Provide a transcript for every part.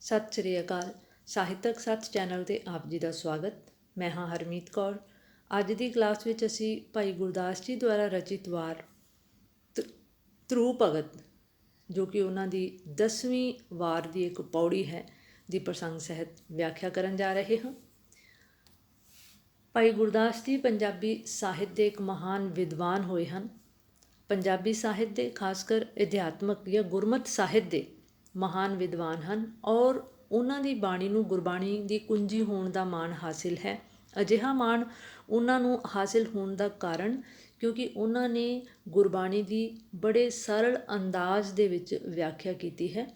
ਸਤਿ ਸ੍ਰੀ ਅਕਾਲ। ਸਾਹਿਤਕ ਸੱਚ ਚੈਨਲ ਤੇ ਆਪ ਜੀ ਦਾ ਸਵਾਗਤ। ਮੈਂ ਹਾਂ ਹਰਮੀਤ ਕੌਰ। ਅੱਜ ਦੀ ਕਲਾਸ ਵਿੱਚ ਅਸੀਂ ਭਾਈ ਗੁਰਦਾਸ ਜੀ ਦੁਆਰਾ ਰਚਿਤ ਵਾਰ ਧ- ਭਗਤ ਜੋ ਕਿ ਉਹਨਾਂ ਦੀ 10ਵੀਂ ਵਾਰ ਦੀ ਇੱਕ ਪੌੜੀ ਹੈ, ਦੀ ਪ੍ਰਸੰਗ ਸਹਿਤ ਵਿਆਖਿਆ ਕਰਨ ਜਾ ਰਹੇ ਹਾਂ। ਭਾਈ ਗੁਰਦਾਸ ਜੀ ਪੰਜਾਬੀ ਸਾਹਿਤ ਦੇ ਇੱਕ ਮਹਾਨ ਵਿਦਵਾਨ ਹੋਏ ਹਨ। ਪੰਜਾਬੀ ਸਾਹਿਤ ਦੇ, ਖਾਸ ਕਰ ਅਧਿਆਤਮਕ ਜਾਂ ਗੁਰਮਤ ਸਾਹਿਤ ਦੇ ਮਹਾਨ ਵਿਦਵਾਨ ਹਨ ਔਰ ਉਹਨਾਂ ਦੀ ਬਾਣੀ ਨੂੰ ਗੁਰਬਾਣੀ ਦੀ ਕੁੰਜੀ ਹੋਣ ਦਾ ਮਾਣ ਹਾਸਿਲ ਹੈ। ਅਜਿਹਾ ਮਾਣ ਉਹਨਾਂ ਨੂੰ ਹਾਸਿਲ ਹੋਣ ਦਾ ਕਾਰਨ ਕਿਉਂਕਿ ਉਹਨਾਂ ਨੇ ਗੁਰਬਾਣੀ ਦੀ ਬੜੇ ਸਰਲ ਅੰਦਾਜ਼ ਦੇ ਵਿੱਚ ਵਿਆਖਿਆ ਕੀਤੀ ਹੈ।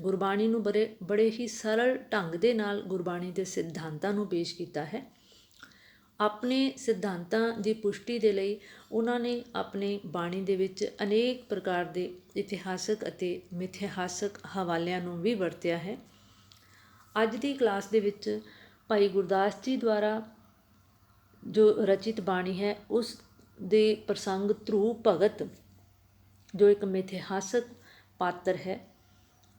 ਗੁਰਬਾਣੀ ਨੂੰ ਬੜੇ ਬੜੇ ਹੀ ਸਰਲ ਢੰਗ ਦੇ ਨਾਲ ਗੁਰਬਾਣੀ ਦੇ ਸਿਧਾਂਤਾਂ ਨੂੰ ਪੇਸ਼ ਕੀਤਾ ਹੈ। ਆਪਣੇ ਸਿਧਾਂਤਾਂ ਦੀ ਪੁਸ਼ਟੀ ਦੇ ਲਈ ਉਹਨਾਂ ਨੇ ਆਪਣੇ ਬਾਣੀ ਦੇ ਵਿੱਚ ਅਨੇਕ ਪ੍ਰਕਾਰ ਦੇ ਇਤਿਹਾਸਕ ਅਤੇ ਮਿਥਿਹਾਸਕ ਹਵਾਲਿਆਂ ਨੂੰ ਵੀ ਵਰਤਿਆ ਹੈ। ਅੱਜ ਦੀ ਕਲਾਸ ਦੇ ਵਿੱਚ ਭਾਈ ਗੁਰਦਾਸ ਜੀ ਦੁਆਰਾ ਜੋ ਰਚਿਤ ਬਾਣੀ ਹੈ, ਉਸ ਦੇ ਪ੍ਰਸੰਗ ਧਰੂ ਭਗਤ, ਜੋ ਇੱਕ ਮਿਥਿਹਾਸਕ ਪਾਤਰ ਹੈ।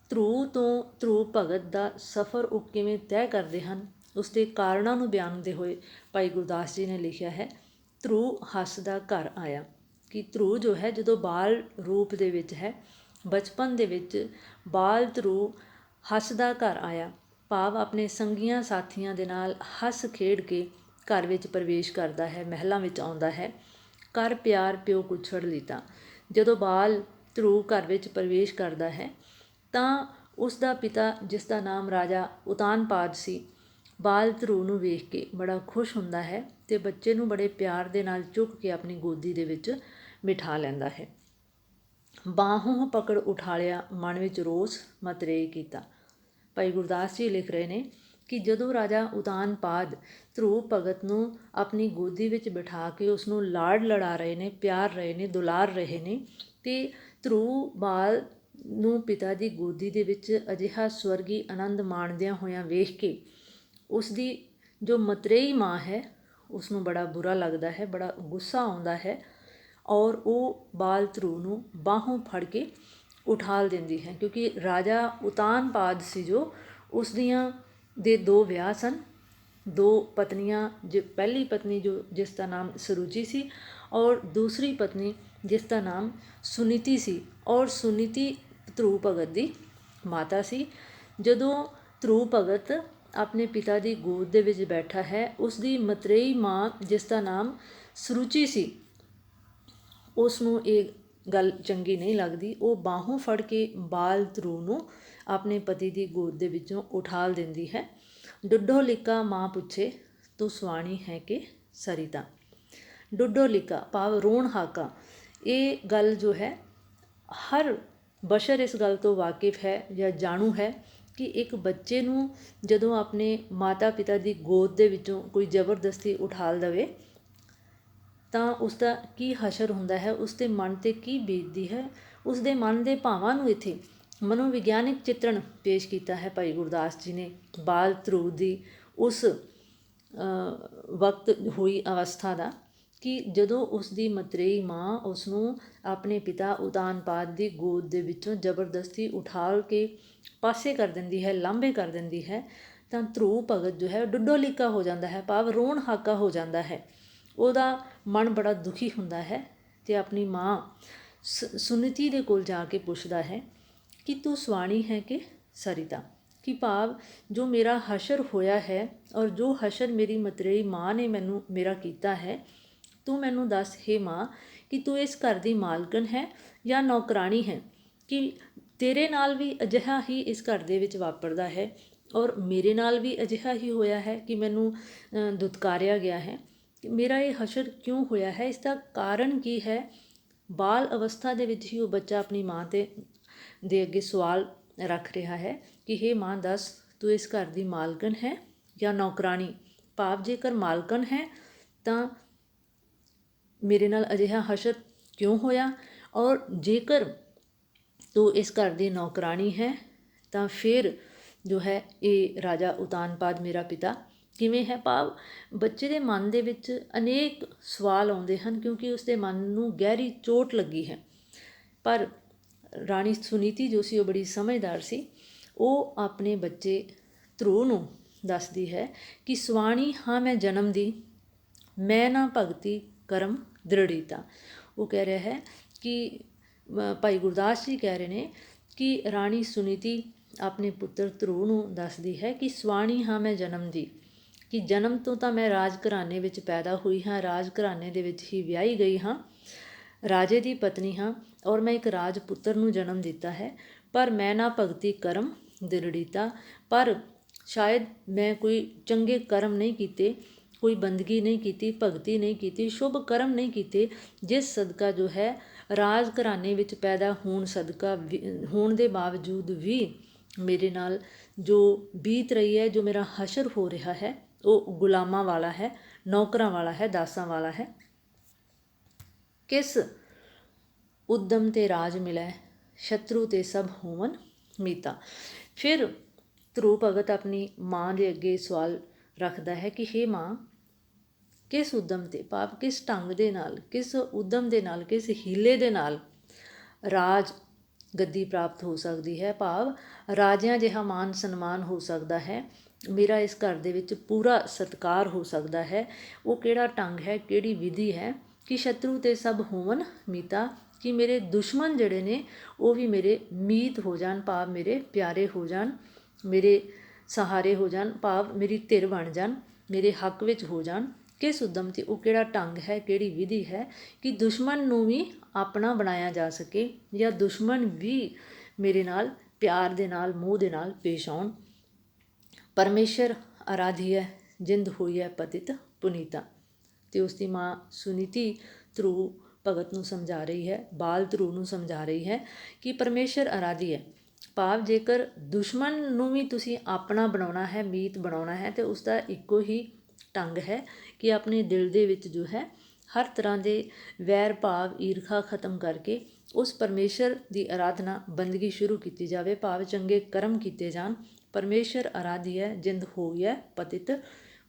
ਧਰੂ ਤੋਂ ਧਰੂ ਭਗਤ ਦਾ ਸਫ਼ਰ ਉਹ ਕਿਵੇਂ ਤੈਅ ਕਰਦੇ ਹਨ? ਉਸ ਦੇ ਕਾਰਨਾਂ ਨੂੰ ਬਿਆਨਦੇ ਹੋਏ ਭਾਈ ਗੁਰਦਾਸ ਜੀ ਨੇ ਲਿਖਿਆ ਹੈ, ਧਰੂ ਹੱਸਦਾ ਘਰ ਆਇਆ। ਕਿ ਧਰੂ ਜੋ ਹੈ, ਜਦੋਂ ਬਾਲ ਰੂਪ ਦੇ ਵਿੱਚ ਹੈ, ਬਚਪਨ ਦੇ ਵਿੱਚ ਬਾਲ ਧਰੂ ਹੱਸਦਾ ਘਰ ਆਇਆ। ਭਾਵ ਆਪਣੇ ਸੰਗੀਆਂ ਸਾਥੀਆਂ ਦੇ ਨਾਲ ਹੱਸ ਖੇਡ ਕੇ ਘਰ ਵਿੱਚ ਪ੍ਰਵੇਸ਼ ਕਰਦਾ ਹੈ, ਮਹਿਲਾਂ ਵਿੱਚ ਆਉਂਦਾ ਹੈ। ਕਰ ਪਿਆਰ ਪਿਓ ਕੁਛੜ ਲੀਤਾ। ਜਦੋਂ ਬਾਲ ਧਰੂ ਘਰ ਵਿੱਚ ਪ੍ਰਵੇਸ਼ ਕਰਦਾ ਹੈ, ਤਾਂ ਉਸ ਦਾ ਪਿਤਾ, ਜਿਸ ਦਾ ਨਾਮ ਰਾਜਾ ਉਤਾਨਪਾਦ ਸੀ ਬਾਲ ਧਰੂ ਨੂੰ ਵੇਖ ਕੇ ਬੜਾ ਖੁਸ਼ ਹੁੰਦਾ ਹੈ ਅਤੇ ਬੱਚੇ ਨੂੰ ਬੜੇ ਪਿਆਰ ਦੇ ਨਾਲ ਚੁੱਕ ਕੇ ਆਪਣੀ ਗੋਦੀ ਦੇ ਵਿੱਚ ਬਿਠਾ ਲੈਂਦਾ ਹੈ। ਬਾਹੋਂ ਪਕੜ ਉਠਾਲਿਆ ਮਨ ਵਿੱਚ ਰੋਸ ਮਤਰੇ ਕੀਤਾ। ਭਾਈ ਗੁਰਦਾਸ ਜੀ ਲਿਖ ਰਹੇ ਨੇ ਕਿ ਜਦੋਂ ਰਾਜਾ ਉਤਾਨਪਾਦ ਧਰੂ ਭਗਤ ਨੂੰ ਆਪਣੀ ਗੋਦੀ ਵਿੱਚ ਬਿਠਾ ਕੇ ਉਸ ਨੂੰ ਲਾੜ ਲੜਾ ਰਹੇ ਨੇ, ਪਿਆਰ ਰਹੇ ਨੇ, ਦੁਲਾਰ ਰਹੇ ਨੇ, ਤੇ ਧਰੂ ਬਾਲ ਨੂੰ ਪਿਤਾ ਦੀ ਗੋਦੀ ਦੇ ਵਿੱਚ ਅਜਿਹਾ ਸਵਰਗੀ ਆਨੰਦ ਮਾਣਦਿਆਂ ਹੋਇਆਂ ਵੇਖ ਕੇ ਉਸ ਦੀ ਜੋ ਮਤਰੇਈ ਮਾਂ ਹੈ ਉਸ ਨੂੰ ਬੜਾ ਬੁਰਾ ਲੱਗਦਾ ਹੈ, ਬੜਾ ਗੁੱਸਾ ਆਉਂਦਾ ਹੈ ਔਰ ਉਹ ਬਾਲ ਧਰੂ ਨੂੰ ਬਾਹੋਂ ਫੜ ਕੇ ਉਠਾਲ ਦਿੰਦੀ ਹੈ ਕਿਉਂਕਿ ਰਾਜਾ ਉਤਾਨਪਾਦ ਸੀ ਜੋ ਉਸ ਦੀਆਂ ਦੇ ਦੋ ਵਿਆਹ ਸਨ। ਦੋ ਪਤਨੀਆਂ, ਜੋ ਪਹਿਲੀ ਪਤਨੀ ਜੋ, ਜਿਸ ਦਾ ਨਾਮ ਸਰੂਚੀ ਸੀ ਔਰ ਦੂਸਰੀ ਪਤਨੀ ਜਿਸ ਦਾ ਨਾਮ ਸੁਨੀਤੀ ਸੀ ਔਰ ਸੁਨੀਤੀ ਧਰੂ ਭਗਤ ਦੀ ਮਾਤਾ ਸੀ। ਜਦੋਂ ਧਰੂ ਭਗਤ ਆਪਣੇ ਪਿਤਾ ਦੀ ਗੋਦ ਦੇ ਵਿੱਚ ਬੈਠਾ ਹੈ। ਉਸ ਦੀ ਮਤਰੇਈ ਮਾਂ, ਜਿਸ ਦਾ ਨਾਮ ਸਰੂਚੀ ਸੀ ਉਸ ਨੂੰ ਇਹ ਗੱਲ ਚੰਗੀ ਨਹੀਂ ਲੱਗਦੀ। ਉਹ ਬਾਹੋਂ ਫੜ ਕੇ ਬਾਲ ਧਰੂ ਨੂੰ ਆਪਣੇ ਪਤੀ ਦੀ ਗੋਦ ਦੇ ਵਿੱਚੋਂ ਉਠਾਲ ਦਿੰਦੀ ਹੈ। ਡੁੱਡੋ ਲਿਕਾ ਮਾਂ ਪੁੱਛੇ, ਤੂੰ ਸੁਆਣੀ ਹੈ ਕਿ ਸਰੀਤਾ? ਡੁੱਡੋ ਲਿਕਾ ਭਾਵ ਰੋਣ ਹਾਕਾ। ਇਹ ਗੱਲ ਜੋ ਹੈ, ਹਰ ਬਸ਼ਰ ਇਸ ਗੱਲ ਤੋਂ ਵਾਕਿਫ ਹੈ ਜਾਂ ਜਾਣੂ ਹੈ ਕਿ ਇੱਕ ਬੱਚੇ ਨੂੰ ਜਦੋਂ ਆਪਣੇ ਮਾਤਾ ਪਿਤਾ ਦੀ ਗੋਦ ਦੇ ਵਿੱਚੋਂ ਕੋਈ ਜ਼ਬਰਦਸਤੀ ਉਠਾਲ ਦਵੇ, ਤਾਂ ਉਸ ਦਾ ਕੀ ਹਸ਼ਰ ਹੁੰਦਾ ਹੈ? ਉਸ ਦੇ ਮਨ ਤੇ ਕੀ ਬੀਤਦੀ ਹੈ? ਉਸ ਦੇ ਮਨ ਦੇ ਭਾਵਾਂ ਨੂੰ ਇੱਥੇ ਮਨੋਵਿਗਿਆਨਿਕ ਚਿੱਤਰਣ ਪੇਸ਼ ਕੀਤਾ ਹੈ ਭਾਈ ਗੁਰਦਾਸ ਜੀ ਨੇ। ਬਾਲ ਧਰੂ ਦੀ ਉਸ ਵਕਤ ਹੋਈ ਅਵਸਥਾ ਦਾ ਕਿ ਜਦੋਂ ਉਸ ਦੀ ਮਤਰੇਈ ਮਾਂ ਉਸ ਨੂੰ ਆਪਣੇ ਪਿਤਾ ਉਤਾਨਪਾਦ ਦੀ ਗੋਦ ਦੇ ਵਿੱਚੋਂ ਜ਼ਬਰਦਸਤੀ ਉਠਾਲ ਕੇ ਪਾਸੇ ਕਰ ਦਿੰਦੀ ਹੈ, ਲਾਂਭੇ ਕਰ ਦਿੰਦੀ ਹੈ, ਤਾਂ ਧਰੂ ਭਗਤ ਜੋ ਹੈ ਡੁੱਡੋਲਿਕਾ ਹੋ ਜਾਂਦਾ ਹੈ, ਭਾਵ ਰੋਣ ਹਾਕਾ ਹੋ ਜਾਂਦਾ ਹੈ। ਉਹਦਾ ਮਨ ਬੜਾ ਦੁਖੀ ਹੁੰਦਾ ਹੈ ਤੇ ਆਪਣੀ ਮਾਂ ਸੁਨਿਤੀ ਦੇ ਕੋਲ ਜਾ ਕੇ ਪੁੱਛਦਾ ਹੈ ਕਿ ਤੂੰ ਸਵਾਣੀ ਹੈ ਕਿ ਸਰਿਤਾ? ਕਿ ਭਾਵ ਜੋ ਮੇਰਾ ਹਸ਼ਰ ਹੋਇਆ ਹੈ ਔਰ ਜੋ ਹਸ਼ਰ ਮੇਰੀ ਮਤਰੇਈ ਮਾਂ ਨੇ ਮੈਨੂੰ, ਮੇਰਾ ਕੀਤਾ ਹੈ ਤੂੰ ਮੈਨੂੰ ਦੱਸ, ਹੈ ਮਾਂ, ਕਿ ਤੂੰ ਇਸ ਘਰ ਦੀ ਮਾਲਕਣ ਹੈ ਜਾਂ ਨੌਕਰਾਣੀ ਹੈ? ਕਿ ਤੇਰੇ ਨਾਲ ਵੀ ਅਜਿਹਾ ਹੀ ਇਸ ਘਰ ਦੇ ਵਿੱਚ ਵਾਪਰਦਾ ਹੈ ਔਰ ਮੇਰੇ ਨਾਲ ਵੀ ਅਜਿਹਾ ਹੀ ਹੋਇਆ ਹੈ ਕਿ ਮੈਨੂੰ ਦੁਤਕਾਰਿਆ ਗਿਆ ਹੈ? ਕਿ ਮੇਰਾ ਇਹ ਹਸ਼ਰ ਕਿਉਂ ਹੋਇਆ ਹੈ? ਇਸ ਦਾ ਕਾਰਨ ਕੀ ਹੈ? ਬਾਲ ਅਵਸਥਾ ਦੇ ਵਿੱਚ ਹੀ ਉਹ ਬੱਚਾ ਆਪਣੀ ਮਾਂ ਤੇ, ਦੇ ਅੱਗੇ ਸਵਾਲ ਰੱਖ ਰਿਹਾ ਹੈ ਕਿ हे ਮਾਂ, ਦੱਸ, ਤੂੰ ਇਸ ਘਰ ਦੀ ਮਾਲਕਣ ਹੈ ਜਾਂ ਨੌਕਰਾਣੀ? ਭਾਵ ਜੇਕਰ ਮਾਲਕਣ ਹੈ, ਤਾਂ ਮੇਰੇ ਨਾਲ ਅਜਿਹਾ ਹਸ਼ਰ ਕਿਉਂ ਹੋਇਆ? ਔਰ ਜੇਕਰ ਤੂੰ ਇਸ ਘਰ ਦੀ ਨੌਕਰਾਣੀ ਹੈ, ਤਾਂ ਫਿਰ ਜੋ ਹੈ ਇਹ ਰਾਜਾ ਉਤਾਨਪਾਦ ਮੇਰਾ ਪਿਤਾ ਕਿਵੇਂ ਹੈ? ਭਾਵ ਬੱਚੇ ਦੇ ਮਨ ਦੇ ਵਿੱਚ ਅਨੇਕ ਸਵਾਲ ਆਉਂਦੇ ਹਨ ਕਿਉਂਕਿ ਉਸ ਦੇ ਮਨ ਨੂੰ ਗਹਿਰੀ ਚੋਟ ਲੱਗੀ ਹੈ। ਪਰ ਰਾਣੀ ਸੁਨੀਤੀ ਜੋ ਸੀ ਉਹ ਬੜੀ ਸਮਝਦਾਰ ਸੀ। ਉਹ ਆਪਣੇ ਬੱਚੇ ਧਰੂ ਨੂੰ ਦੱਸਦੀ ਹੈ ਕਿ, ਸਵਾਣੀ, ਹਾਂ ਮੈਂ ਜਨਮ ਦੀ, ਮੈਂ ਨਾ ਭਗਤੀ ਕਰਮ ਦ੍ਰਿੜੀਤਾ। ਉਹ ਕਹਿ ਰਿਹਾ ਹੈ ਕਿ ਭਾਈ ਗੁਰਦਾਸ ਜੀ ਕਹਿ ਰਹੇ ਨੇ ਕਿ ਰਾਣੀ ਸੁਨੀਤੀ ਆਪਣੇ ਪੁੱਤਰ ਧਰੂ ਨੂੰ ਦੱਸਦੀ ਹੈ ਕਿ, ਸਵਾਣੀ ਹਾਂ ਮੈਂ ਜਨਮ ਦੀ। ਕਿ ਜਨਮ ਤੋਂ ਤਾਂ ਮੈਂ ਰਾਜ ਘਰਾਣੇ ਵਿੱਚ ਪੈਦਾ ਹੋਈ ਹਾਂ, ਰਾਜ ਘਰਾਣੇ ਦੇ ਵਿੱਚ ਹੀ ਵਿਆਹੀ ਗਈ ਹਾਂ, ਰਾਜੇ ਦੀ ਪਤਨੀ ਹਾਂ ਔਰ ਮੈਂ ਇੱਕ ਰਾਜ ਪੁੱਤਰ ਨੂੰ ਜਨਮ ਦਿੱਤਾ ਹੈ। ਪਰ ਮੈਂ ਨਾ ਭਗਤੀ ਕਰਮ, ਦਿਰੜੀਤਾ। ਪਰ ਸ਼ਾਇਦ ਮੈਂ ਕੋਈ ਚੰਗੇ ਕਰਮ ਨਹੀਂ ਕੀਤੇ। ਕੋਈ ਬੰਦਗੀ ਨਹੀਂ ਕੀਤੀ, ਭਗਤੀ ਨਹੀਂ ਕੀਤੀ, ਸ਼ੁਭ ਕਰਮ ਨਹੀਂ ਕੀਤੇ, ਜਿਸ ਸਦਕਾ ਜੋ ਹੈ, ਰਾਜ ਘਰਾਣੇ ਵਿੱਚ ਪੈਦਾ ਹੋਣ ਸਦਕਾ ਵੀ- ਹੋਣ ਦੇ ਬਾਵਜੂਦ ਵੀ ਮੇਰੇ ਨਾਲ ਜੋ ਬੀਤ ਰਹੀ ਹੈ, ਜੋ ਮੇਰਾ ਹਸ਼ਰ ਹੋ ਰਿਹਾ ਹੈ, ਉਹ ਗੁਲਾਮਾਂ ਵਾਲਾ ਹੈ, ਨੌਕਰਾਂ ਵਾਲਾ ਹੈ, ਦਾਸਾਂ ਵਾਲਾ ਹੈ। ਕਿਸ ਉਦਮ ਤੇ ਰਾਜ ਮਿਲੈ, ਸ਼ਤਰੂ ਤੇ ਸਭ ਹੋਵਨ ਮੀਤਾ। ਫਿਰ ਧਰੂ ਭਗਤ ਆਪਣੀ ਮਾਂ ਦੇ ਅੱਗੇ ਸਵਾਲ ਰੱਖਦਾ ਹੈ ਕਿ ਹੇ ਮਾਂ ਕਿਸ ਉਦਮ ਤੇ ਭਾਵ ਕਿਸ ਢੰਗ ਦੇ ਨਾਲ, ਕਿਸ ਉਦਮ ਦੇ ਨਾਲ, ਕਿਸ ਹੀਲੇ ਦੇ ਨਾਲ ਰਾਜ ਗੱਦੀ ਪ੍ਰਾਪਤ ਹੋ ਸਕਦੀ ਹੈ? ਭਾਵ ਰਾਜਿਆਂ ਜਿਹਾ ਮਾਨ ਸਨਮਾਨ ਹੋ ਸਕਦਾ ਹੈ। ਮੇਰਾ ਇਸ ਘਰ ਦੇ ਵਿੱਚ ਪੂਰਾ ਸਤਕਾਰ ਹੋ ਸਕਦਾ ਹੈ। ਉਹ ਕਿਹੜਾ ਢੰਗ ਹੈ, ਕਿਹੜੀ ਵਿਧੀ ਹੈ? ਕਿ ਸ਼ਤਰੂ ਤੇ ਸਭ ਹੋਵਨ ਮੀਤਾ, ਕਿ ਮੇਰੇ ਦੁਸ਼ਮਣ ਜਿਹੜੇ ਨੇ, ਉਹ ਵੀ ਮੇਰੇ ਮੀਤ ਹੋ ਜਾਣ, ਭਾਵ ਮੇਰੇ ਪਿਆਰੇ ਹੋ ਜਾਣ, ਮੇਰੇ ਸਹਾਰੇ ਹੋ ਜਾਣ, ਭਾਵ ਮੇਰੀ ਧਿਰ ਬਣ ਜਾਣ, ਮੇਰੇ ਹੱਕ ਵਿੱਚ ਹੋ ਜਾਣ। ਕਿਸ ਉਦਮ ਤੇ ਉਹ ਕਿਹੜਾ ਢੰਗ ਹੈ, ਕਿਹੜੀ ਵਿਧੀ ਹੈ ਕਿ ਦੁਸ਼ਮਣ ਨੂੰ ਵੀ ਆਪਣਾ ਬਣਾਇਆ ਜਾ ਸਕੇ ਜਾਂ ਦੁਸ਼ਮਣ ਵੀ ਮੇਰੇ ਨਾਲ, ਪਿਆਰ ਦੇ ਨਾਲ, ਮੋਹ ਦੇ ਨਾਲ ਪੇਸ਼ ਆਉਣ। ਪਰਮੇਸ਼ਰ ਆਰਾਧੀ ਹੈ, ਜਿੰਦ ਹੋਈ ਹੈ ਪਤਿਤ ਪੁਨੀਤਾ। ਤੇ ਉਸ ਦੀ ਮਾਂ ਸੁਨੀਤੀ ਧਰੂ ਭਗਤ ਨੂੰ ਸਮਝਾ ਰਹੀ ਹੈ, ਬਾਲ ਧਰੂ ਨੂੰ ਸਮਝਾ ਰਹੀ ਹੈ ਕਿ ਪਰਮੇਸ਼ਰ ਆਰਾਧੀ ਹੈ। ਭਾਵ ਜੇਕਰ ਦੁਸ਼ਮਣ ਨੂੰ ਵੀ ਤੁਸੀਂ ਆਪਣਾ ਬਣਾਉਣਾ ਹੈ, ਮੀਤ ਬਣਾਉਣਾ ਹੈ, ਤੇ ਉਸ ਦਾ ਇੱਕੋ ਹੀ ਢੰਗ ਹੈ ਕਿ ਆਪਣੇ ਦਿਲ ਦੇ ਵਿੱਚ ਜੋ ਹੈ, ਹਰ ਤਰ੍ਹਾਂ ਦੇ ਵੈਰ ਭਾਵ ਈਰਖਾ ਖਤਮ ਕਰਕੇ ਉਸ ਪਰਮੇਸ਼ਰ ਦੀ ਆਰਾਧਨਾ ਬੰਦਗੀ ਸ਼ੁਰੂ ਕੀਤੀ ਜਾਵੇ। ਭਾਵ ਚੰਗੇ ਕਰਮ ਕੀਤੇ ਜਾਣ। ਪਰਮੇਸ਼ਰ ਆਰਾਧੀ ਹੈ, ਜਿੰਦ ਹੋਈ ਹੈ, ਪਤਿਤ,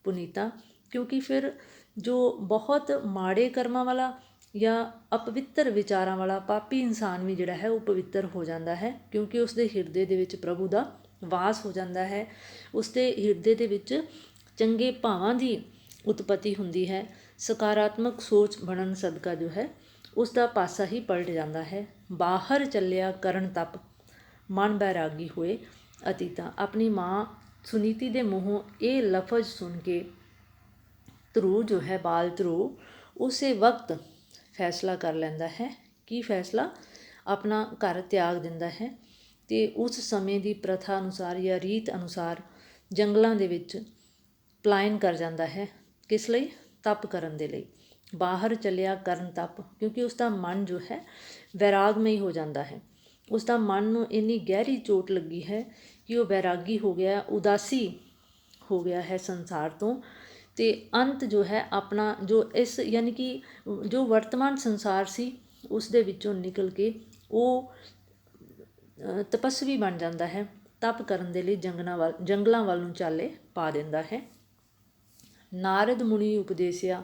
ਪੁਨੀਤਾ। ਕਿਉਂਕਿ ਫਿਰ ਜੋ ਬਹੁਤ ਮਾੜੇ ਕਰਮਾਂ ਵਾਲਾ ਜਾਂ ਅਪਵਿੱਤਰ ਵਿਚਾਰਾਂ ਵਾਲਾ ਪਾਪੀ ਇਨਸਾਨ ਵੀ ਜਿਹੜਾ ਹੈ, ਉਹ ਪਵਿੱਤਰ ਹੋ ਜਾਂਦਾ ਹੈ। ਕਿਉਂਕਿ ਉਸ ਦੇ ਹਿਰਦੇ ਦੇ ਵਿੱਚ ਪ੍ਰਭੂ ਦਾ ਵਾਸ ਹੋ ਜਾਂਦਾ ਹੈ। ਉਸ ਦੇ ਹਿਰਦੇ ਦੇ ਵਿੱਚ ਚੰਗੇ ਭਾਵਾਂ ਦੀ ਉਤਪਤੀ ਹੁੰਦੀ ਹੈ। ਸਕਾਰਾਤਮਕ ਸੋਚ ਬਣਨ ਸਦਕਾ ਜੋ ਹੈ ਉਸ ਦਾ ਪਾਸਾ ਹੀ ਪਲਟ ਜਾਂਦਾ ਹੈ। ਬਾਹਰ ਚੱਲਿਆ ਕਰਨ ਤਪ, ਮਨ ਬੈਰਾਗੀ ਹੋਏ ਅਤੀਤਾ। ਆਪਣੀ ਮਾਂ ਸੁਨੀਤੀ ਦੇ ਮੂੰਹੋਂ ਇਹ ਲਫ਼ਜ਼ ਸੁਣ ਕੇ ਧਰੂ ਜੋ ਹੈ, ਬਾਲ ਧਰੂ, ਉਸੇ ਵਕਤ ਫੈਸਲਾ ਕਰ ਲੈਂਦਾ ਹੈ। ਕੀ ਫੈਸਲਾ? ਆਪਣਾ ਘਰ ਤਿਆਗ ਦਿੰਦਾ ਹੈ ਤੇ ਉਸ ਸਮੇਂ ਦੀ ਪ੍ਰਥਾ ਅਨੁਸਾਰ ਜਾਂ ਰੀਤ ਅਨੁਸਾਰ ਜੰਗਲਾਂ ਦੇ ਵਿੱਚ ਪਲਾਇਨ ਕਰ ਜਾਂਦਾ ਹੈ ਕਿਸ ਲਈ? ਤਪ ਕਰਨ ਦੇ ਲਈ। ਬਾਹਰ ਚੱਲਿਆ ਕਰਨ ਤਪ, ਕਿਉਂਕਿ ਉਸ ਦਾ ਮਨ ਜੋ ਹੈ ਵੈਰਾਗਮਈ ਹੋ ਜਾਂਦਾ ਹੈ। ਉਸ ਦਾ ਮਨ ਨੂੰ ਇੰਨੀ ਗਹਿਰੀ ਚੋਟ ਲੱਗੀ ਹੈ ਕਿ ਉਹ ਵੈਰਾਗੀ ਹੋ ਗਿਆ, ਉਦਾਸੀ ਹੋ ਗਿਆ ਹੈ ਸੰਸਾਰ ਤੋਂ। ਤੇ ਅੰਤ ਜੋ ਹੈ ਆਪਣਾ, ਜੋ ਇਸ ਯਾਨੀ ਕਿ ਜੋ ਵਰਤਮਾਨ ਸੰਸਾਰ ਸੀ, ਉਸ ਦੇ ਵਿੱਚੋਂ ਨਿਕਲ ਕੇ ਉਹ ਤਪਸਵੀ ਬਣ ਜਾਂਦਾ ਹੈ। ਤਪ ਕਰਨ ਦੇ ਲਈ ਜੰਗਲਾਂ ਵੱਲ ਜੰਗਲਾਂ ਵੱਲ ਨੂੰ ਚਾਲੇ ਪਾ ਦਿੰਦਾ ਹੈ। ਨਾਰਦ ਮੁਨੀ ਉਪਦੇਸਿਆ,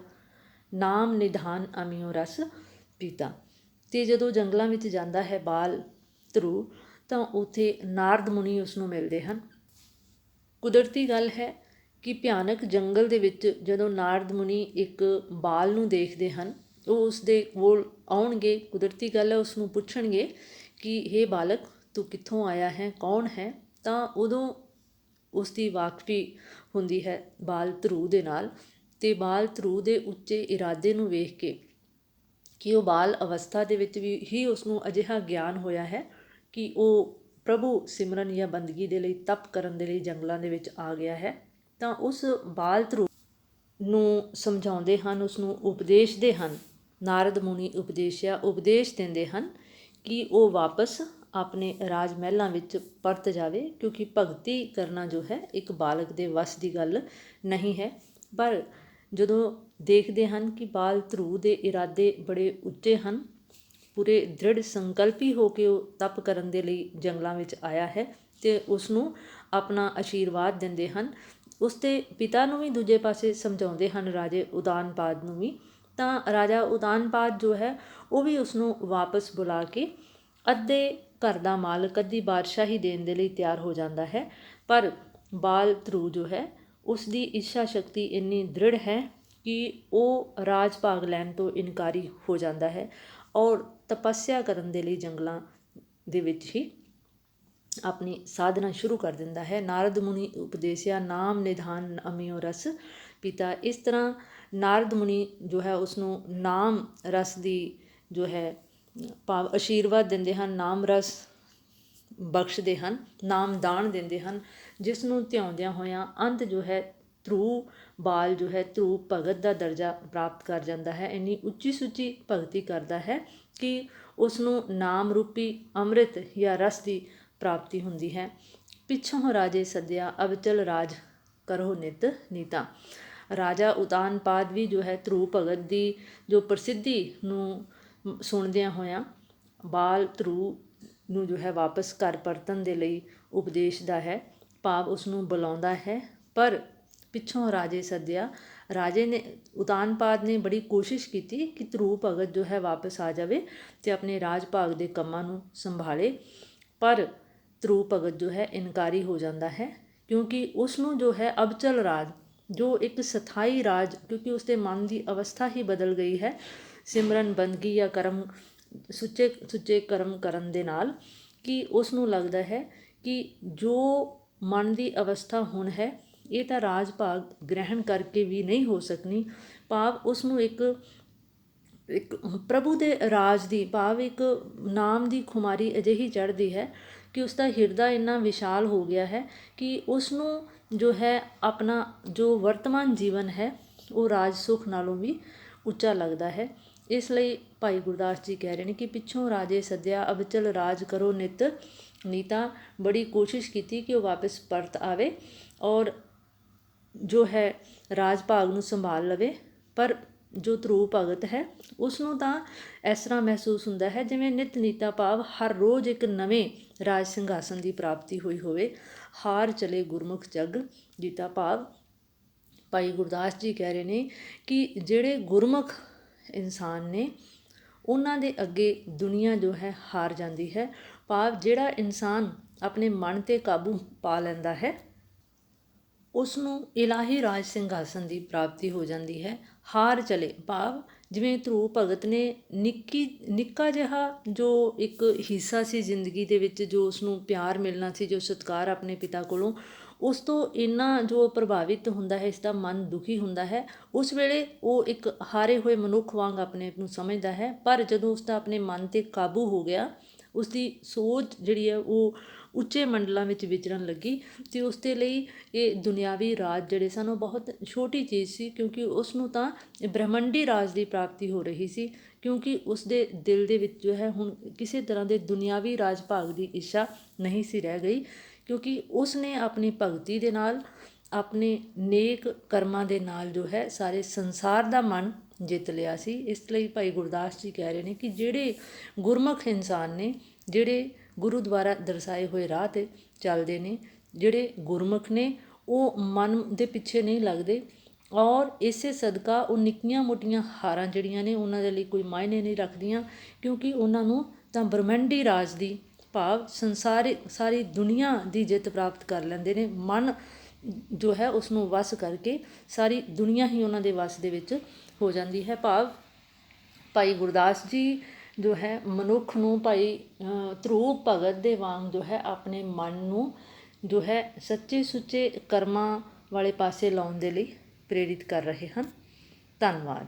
ਨਾਮ ਨਿਧਾਨ ਅਮਿਓ ਰਸ ਪੀਤਾ। ਤੇ ਜਦੋਂ ਜੰਗਲਾਂ ਵਿੱਚ ਜਾਂਦਾ ਹੈ ਬਾਲ ਧਰੂ, ਤਾਂ ਉੱਥੇ ਨਾਰਦ ਮੁਨੀ ਉਸ ਨੂੰ ਮਿਲਦੇ ਹਨ। ਕੁਦਰਤੀ ਗੱਲ ਹੈ ਕਿ ਭਿਆਨਕ ਜੰਗਲ ਦੇ ਵਿੱਚ ਜਦੋਂ ਨਾਰਦ ਮੁਨੀ ਇੱਕ ਬਾਲ ਨੂੰ ਦੇਖਦੇ ਹਨ, ਉਹ ਉਸ ਦੇ ਕੋਲ ਆਉਣਗੇ। ਕੁਦਰਤੀ ਗੱਲ ਹੈ ਉਸ ਨੂੰ ਪੁੱਛਣਗੇ ਕਿ हे ਬਾਲਕ, ਤੂੰ ਕਿੱਥੋਂ ਆਇਆ ਹੈ? ਕੌਣ ਹੈ? ਤਾਂ ਉਦੋਂ ਉਸ ਦੀ ਵਾਕਫੀ ਹੁੰਦੀ ਹੈ ਬਾਲ ਧਰੂ ਦੇ ਨਾਲ ਅਤੇ ਬਾਲ ਧਰੂ ਦੇ ਉੱਚੇ ਇਰਾਦੇ ਨੂੰ ਵੇਖ ਕੇ ਕਿ ਉਹ ਬਾਲ ਅਵਸਥਾ ਦੇ ਵਿੱਚ ਵੀ ਹੀ ਉਸ ਨੂੰ ਅਜਿਹਾ ਗਿਆਨ ਹੋਇਆ ਹੈ ਕਿ ਉਹ ਪ੍ਰਭੂ ਸਿਮਰਨ ਜਾਂ ਬੰਦਗੀ ਦੇ ਲਈ, ਤਪ ਕਰਨ ਦੇ ਲਈ ਜੰਗਲਾਂ ਦੇ ਵਿੱਚ ਆ ਗਿਆ ਹੈ, ਤਾਂ ਉਸ ਬਾਲ ਧਰੂ ਨੂੰ ਸਮਝਾਉਂਦੇ ਹਨ ਉਸ ਨੂੰ ਉਪਦੇਸ਼ਦੇ ਹਨ, ਨਾਰਦ ਮੁਨੀ ਉਪਦੇਸ਼ਿਆ ਉਪਦੇਸ਼ ਦਿੰਦੇ ਹਨ ਕਿ ਉਹ ਵਾਪਸ ਆਪਣੇ ਰਾਜ ਮਹਿਲਾਂ ਵਿੱਚ ਪਰਤ ਜਾਵੇ, ਕਿਉਂਕਿ ਭਗਤੀ ਕਰਨਾ ਜੋ ਹੈ, ਇੱਕ ਬਾਲਕ ਦੇ ਵੱਸ ਦੀ ਗੱਲ ਨਹੀਂ ਹੈ। ਪਰ ਜਦੋਂ ਦੇਖਦੇ ਹਨ ਕਿ ਬਾਲ ਧਰੂ ਦੇ ਇਰਾਦੇ ਬੜੇ ਉੱਚੇ ਹਨ, ਪੂਰੇ ਦ੍ਰਿੜ ਸੰਕਲਪੀ ਹੋ ਕੇ ਉਹ ਤਪ ਕਰਨ ਦੇ ਲਈ ਜੰਗਲਾਂ ਵਿੱਚ ਆਇਆ ਹੈ ਤੇ ਉਸ ਨੂੰ ਆਪਣਾ ਆਸ਼ੀਰਵਾਦ ਦਿੰਦੇ ਹਨ। ਉਸ ਦੇ ਪਿਤਾ ਨੂੰ ਵੀ ਦੂਜੇ ਪਾਸੇ ਸਮਝਾਉਂਦੇ ਹਨ, ਰਾਜੇ ਉਦਾਨਪਾਦ ਨੂੰ ਵੀ। ਤਾਂ ਰਾਜਾ ਉਦਾਨਪਾਦ ਜੋ ਹੈ, ਉਹ ਵੀ ਉਸ ਨੂੰ ਵਾਪਸ ਬੁਲਾ ਕੇ ਅੱਧੇ ਘਰ ਦਾ ਮਾਲਕ ਅੱਧੀ ਬਾਦਸ਼ਾਹੀ ਦੇਣ ਦੇ ਲਈ ਤਿਆਰ ਹੋ ਜਾਂਦਾ ਹੈ, ਪਰ ਬਾਲ ਧਰੂ ਜੋ ਹੈ ਉਸ ਦੀ ਇੱਛਾ ਸ਼ਕਤੀ ਇੰਨੀ ਦ੍ਰਿੜ ਹੈ ਕਿ ਉਹ ਰਾਜ ਭਾਗ ਲੈਣ ਤੋਂ ਇਨਕਾਰੀ ਹੋ ਜਾਂਦਾ ਹੈ ਔਰ ਤਪੱਸਿਆ ਕਰਨ ਦੇ ਲਈ ਜੰਗਲਾਂ ਦੇ ਵਿੱਚ ਹੀ ਆਪਣੀ ਸਾਧਨਾ ਸ਼ੁਰੂ ਕਰ ਦਿੰਦਾ ਹੈ। ਨਾਰਦ ਮੁਨੀ ਉਪਦੇਸਿਆ, ਨਾਮ ਨਿਧਾਨ ਅਮਿਓ ਰਸ ਪਿਤਾ। ਇਸ ਤਰ੍ਹਾਂ ਨਾਰਦ ਮੁਨੀ ਜੋ ਹੈ ਉਸ ਨੂੰ ਨਾਮ ਰਸ ਦੀ ਜੋ ਹੈ ਭਾਵ ਆਸ਼ੀਰਵਾਦ ਦਿੰਦੇ ਹਨ, ਨਾਮ ਰਸ ਬਖਸ਼ਦੇ ਹਨ, ਨਾਮ ਦਾਨ ਦਿੰਦੇ ਹਨ, ਜਿਸ ਨੂੰ ਧਿਆਉਂਦਿਆਂ ਹੋਇਆਂ ਅੰਤ ਜੋ ਹੈ ਧਰੂ ਬਾਲ ਜੋ ਹੈ ਧਰੂ ਭਗਤ ਦਾ ਦਰਜਾ ਪ੍ਰਾਪਤ ਕਰ ਜਾਂਦਾ ਹੈ। ਇੰਨੀ ਉੱਚੀ ਸੁੱਚੀ ਭਗਤੀ ਕਰਦਾ ਹੈ ਕਿ ਉਸ ਨੂੰ ਨਾਮ ਰੂਪੀ ਅੰਮ੍ਰਿਤ ਜਾਂ ਰਸ ਦੀ ਪ੍ਰਾਪਤੀ ਹੁੰਦੀ ਹੈ। ਪਿੱਛੋਂ ਰਾਜੇ ਸੱਦਿਆ ਅਵਚਲ ਰਾਜ ਕਰੋ ਨਿਤ ਨੀਤਾ। ਰਾਜਾ ਉਤਾਨਪਾਦ ਵੀ ਜੋ ਹੈ ਧਰੂ ਭਗਤ ਦੀ ਜੋ ਪ੍ਰਸਿੱਧੀ ਨੂੰ ਸੁਣਦਿਆਂ ਹੋਇਆਂ ਬਾਲ ਧਰੂ ਨੂੰ ਜੋ ਹੈ ਵਾਪਸ ਘਰ ਪਰਤਣ ਦੇ ਲਈ ਉਪਦੇਸ਼ ਦਾ ਹੈ, ਭਾਵ ਉਸ ਨੂੰ ਬੁਲਾਉਂਦਾ ਹੈ। ਪਰ ਪਿੱਛੋਂ ਰਾਜੇ ਸੱਦਿਆ, ਰਾਜੇ ਨੇ ਉਤਾਨਪਾਦ ਨੇ ਬੜੀ ਕੋਸ਼ਿਸ਼ ਕੀਤੀ ਕਿ ਧਰੂ ਭਗਤ ਜੋ ਹੈ ਵਾਪਸ ਆ ਜਾਵੇ ਤੇ ਆਪਣੇ ਰਾਜ ਭਾਗ ਦੇ ਕੰਮਾਂ ਨੂੰ ਸੰਭਾਲੇ। ਪਰ ਧਰੂ ਭਗਤ ਜੋ ਹੈ ਇਨਕਾਰੀ ਹੋ ਜਾਂਦਾ ਹੈ, ਕਿਉਂਕਿ ਉਸ ਨੂੰ ਜੋ ਹੈ ਅਬਚਲ ਰਾਜ, ਜੋ ਇੱਕ ਸਥਾਈ ਰਾਜ, ਕਿਉਂਕਿ ਉਸ ਦੇ ਮਨ ਦੀ ਅਵਸਥਾ ਹੀ ਬਦਲ ਗਈ ਹੈ ਸਿਮਰਨ ਬੰਦਗੀ ਜਾਂ ਕਰਮ, ਸੁੱਚੇ ਸੁੱਚੇ ਕਰਮ ਕਰਨ ਦੇ ਨਾਲ ਕਿ ਉਸ ਨੂੰ ਲੱਗਦਾ ਹੈ ਕਿ ਜੋ ਮਨ ਦੀ ਅਵਸਥਾ ਹੁਣ ਹੈ, ਇਹ ਤਾਂ ਰਾਜ ਭਾਗ ਗ੍ਰਹਿਣ ਕਰਕੇ ਵੀ ਨਹੀਂ ਹੋ ਸਕਣੀ। ਭਾਵ ਉਸ ਨੂੰ ਇੱਕ ਇੱਕ ਪ੍ਰਭੂ ਦੇ ਰਾਜ ਦੀ, ਭਾਵ ਇੱਕ ਨਾਮ ਦੀ ਖੁਮਾਰੀ ਅਜਿਹੀ ਚੜ੍ਹਦੀ ਹੈ ਕਿ ਉਸ ਦਾ ਹਿਰਦਾ ਇੰਨਾ ਵਿਸ਼ਾਲ ਹੋ ਗਿਆ ਹੈ ਕਿ ਉਸ ਨੂੰ ਜੋ ਹੈ ਆਪਣਾ ਜੋ ਵਰਤਮਾਨ ਜੀਵਨ ਹੈ, ਉਹ ਰਾਜ ਸੁਖ ਨਾਲੋਂ ਵੀ ਉੱਚਾ ਲੱਗਦਾ ਹੈ। ਇਸ ਲਈ ਭਾਈ ਗੁਰਦਾਸ ਜੀ ਕਹਿ ਰਹੇ ਨੇ ਕਿ ਪਿੱਛੋਂ ਰਾਜੇ ਸੱਦਿਆ ਅਬਚਲ ਰਾਜ ਕਰੋ ਨਿਤ। ਨੀਤਾ ਬੜੀ ਕੋਸ਼ਿਸ਼ ਕੀਤੀ ਕਿ ਉਹ ਵਾਪਸ ਪਰਤ ਆਵੇ ਔਰ ਜੋ ਹੈ ਰਾਜ ਭਾਗ ਨੂੰ ਸੰਭਾਲ ਲਵੇ, ਪਰ ਜੋ ਧਰੂ ਭਗਤ ਹੈ ਉਸ ਨੂੰ ਤਾਂ ਇਸ ਤਰ੍ਹਾਂ ਮਹਿਸੂਸ ਹੁੰਦਾ ਹੈ ਜਿਵੇਂ ਨਿਤ ਨੀਤਾ ਭਾਵ ਹਰ ਰੋਜ਼ ਇੱਕ ਨਵੇਂ ਰਾਜ ਸਿੰਘਾਸਨ ਦੀ ਪ੍ਰਾਪਤੀ ਹੋਈ ਹੋਵੇ। ਹਾਰ ਚਲੇ ਗੁਰਮੁਖ ਜਗ ਜੀਤਾ ਭਾਵ। ਭਾਈ ਗੁਰਦਾਸ ਜੀ ਕਹਿ ਰਹੇ ਨੇ ਕਿ ਜਿਹੜੇ ਗੁਰਮੁਖ ਇਨਸਾਨ ਨੇ, ਉਹਨਾਂ ਦੇ ਅੱਗੇ ਦੁਨੀਆ ਜੋ ਹੈ ਹਾਰ ਜਾਂਦੀ ਹੈ। ਭਾਵ ਜਿਹੜਾ ਇਨਸਾਨ ਆਪਣੇ ਮਨ ਤੇ ਕਾਬੂ ਪਾ ਲੈਂਦਾ ਹੈ ਉਸ ਨੂੰ ਇਲਾਹੀ ਰਾਜ ਸਿੰਘਾਸਨ ਦੀ ਪ੍ਰਾਪਤੀ ਹੋ ਜਾਂਦੀ ਹੈ। ਹਾਰ ਚਲੇ। ਭਾਵ ਜਿਵੇਂ ਧਰੂ ਭਗਤ ਨੇ ਨਿੱਕੀ, ਨਿੱਕਾ ਜਿਹਾ ਜੋ ਇੱਕ ਹਿੱਸਾ ਸੀ ਜ਼ਿੰਦਗੀ ਦੇ ਵਿੱਚ, ਜੋ ਉਸ ਨੂੰ ਪਿਆਰ ਮਿਲਣਾ ਸੀ, ਜੋ ਸਤਿਕਾਰ ਆਪਣੇ ਪਿਤਾ ਕੋਲੋਂ ਉਸ ਤੋਂ ਇੰਨਾ ਜੋ ਪ੍ਰਭਾਵਿਤ ਹੁੰਦਾ ਹੈ, ਇਸ ਦਾ ਮਨ ਦੁਖੀ ਹੁੰਦਾ ਹੈ, ਉਸ ਵੇਲੇ ਉਹ ਇੱਕ ਹਾਰੇ ਹੋਏ ਮਨੁੱਖ ਵਾਂਗ ਆਪਣੇ ਆਪ ਨੂੰ ਸਮਝਦਾ ਹੈ। ਪਰ ਜਦੋਂ ਉਸ ਦਾ ਆਪਣੇ ਮਨ ਤੇ ਕਾਬੂ ਹੋ ਗਿਆ, ਉਸ ਦੀ ਸੋਚ ਜਿਹੜੀ ਹੈ, ਉਹ ਉੱਚੇ ਮੰਡਲਾਂ ਵਿੱਚ ਵਿਚਰਨ ਲੱਗੀ ਤੇ ਉਸ ਦੇ ਲਈ ਇਹ ਦੁਨਿਆਵੀ ਰਾਜ ਜਿਹੜੇ ਸਨ, ਉਹ ਬਹੁਤ ਛੋਟੀ ਚੀਜ਼ ਸੀ ਕਿਉਂਕਿ ਉਸ ਨੂੰ ਤਾਂ ਬ੍ਰਹਮੰਡੀ ਰਾਜ ਦੀ ਪ੍ਰਾਪਤੀ ਹੋ ਰਹੀ ਸੀ ਕਿਉਂਕਿ ਉਸ ਦੇ ਦਿਲ ਦੇ ਵਿੱਚ ਜੋ ਹੈ, ਹੁਣ ਕਿਸੇ ਤਰ੍ਹਾਂ ਦੇ ਦੁਨਿਆਵੀ ਰਾਜ ਭਾਗ ਦੀ ਇੱਛਾ ਨਹੀਂ ਸੀ ਰਹਿ ਗਈ। ਕਿਉਂਕਿ ਉਸ ਨੇ ਆਪਣੀ ਭਗਤੀ ਦੇ ਨਾਲ, ਆਪਣੇ ਨੇਕ ਕਰਮਾਂ ਦੇ ਨਾਲ ਜੋ ਹੈ, ਸਾਰੇ ਸੰਸਾਰ ਦਾ ਮਨ ਜਿੱਤ ਲਿਆ ਸੀ। ਇਸ ਲਈ ਭਾਈ ਗੁਰਦਾਸ ਜੀ ਕਹਿ ਰਹੇ ਨੇ ਕਿ ਜਿਹੜੇ ਗੁਰਮੁਖ ਇਨਸਾਨ ਨੇ, ਜਿਹੜੇ ਗੁਰੂ ਦੁਆਰਾ ਦਰਸਾਏ ਹੋਏ ਰਾਹ ਤੇ ਚੱਲਦੇ ਨੇ, ਜਿਹੜੇ ਗੁਰਮੁਖ ਨੇ, ਉਹ ਮਨ ਦੇ ਪਿੱਛੇ ਨਹੀਂ ਲੱਗਦੇ। ਔਰ ਇਸੇ ਸਦਕਾ ਉਹ ਨਿੱਕੀਆਂ ਮੋਟੀਆਂ ਹਾਰਾਂ ਜਿਹੜੀਆਂ ਨੇ, ਉਹਨਾਂ ਦੇ ਲਈ ਕੋਈ ਮਾਇਨੇ ਨਹੀਂ ਰੱਖਦੀਆਂ, ਕਿਉਂਕਿ ਉਹਨਾਂ ਨੂੰ ਤਾਂ ਬ੍ਰਹਮੰਡੀ ਰਾਜ ਦੀ ਭਾਵ ਸੰਸਾਰੀ, ਸਾਰੀ ਦੁਨੀਆ ਦੀ ਜਿੱਤ ਪ੍ਰਾਪਤ ਕਰ ਲੈਂਦੇ ਨੇ। ਮਨ ਜੋ ਹੈ ਉਸ ਨੂੰ ਵਸ ਕਰਕੇ ਸਾਰੀ ਦੁਨੀਆ ਹੀ ਉਹਨਾਂ ਦੇ ਵਸ ਦੇ ਵਿੱਚ ਹੋ ਜਾਂਦੀ ਹੈ। ਭਾਵ ਭਾਈ ਗੁਰਦਾਸ ਜੀ ਜੋ ਹੈ ਮਨੁੱਖ ਨੂੰ ਭਾਈ ਧਰੂ ਭਗਤ ਦੇ ਵਾਂਗ ਜੋ ਹੈ ਆਪਣੇ ਮਨ ਨੂੰ ਜੋ ਹੈ ਸੱਚੇ ਸੁੱਚੇ ਕਰਮਾਂ ਵਾਲੇ ਪਾਸੇ ਲਾਉਣ ਦੇ ਲਈ ਪ੍ਰੇਰਿਤ ਕਰ ਰਹੇ ਹਨ। ਧੰਨਵਾਦ।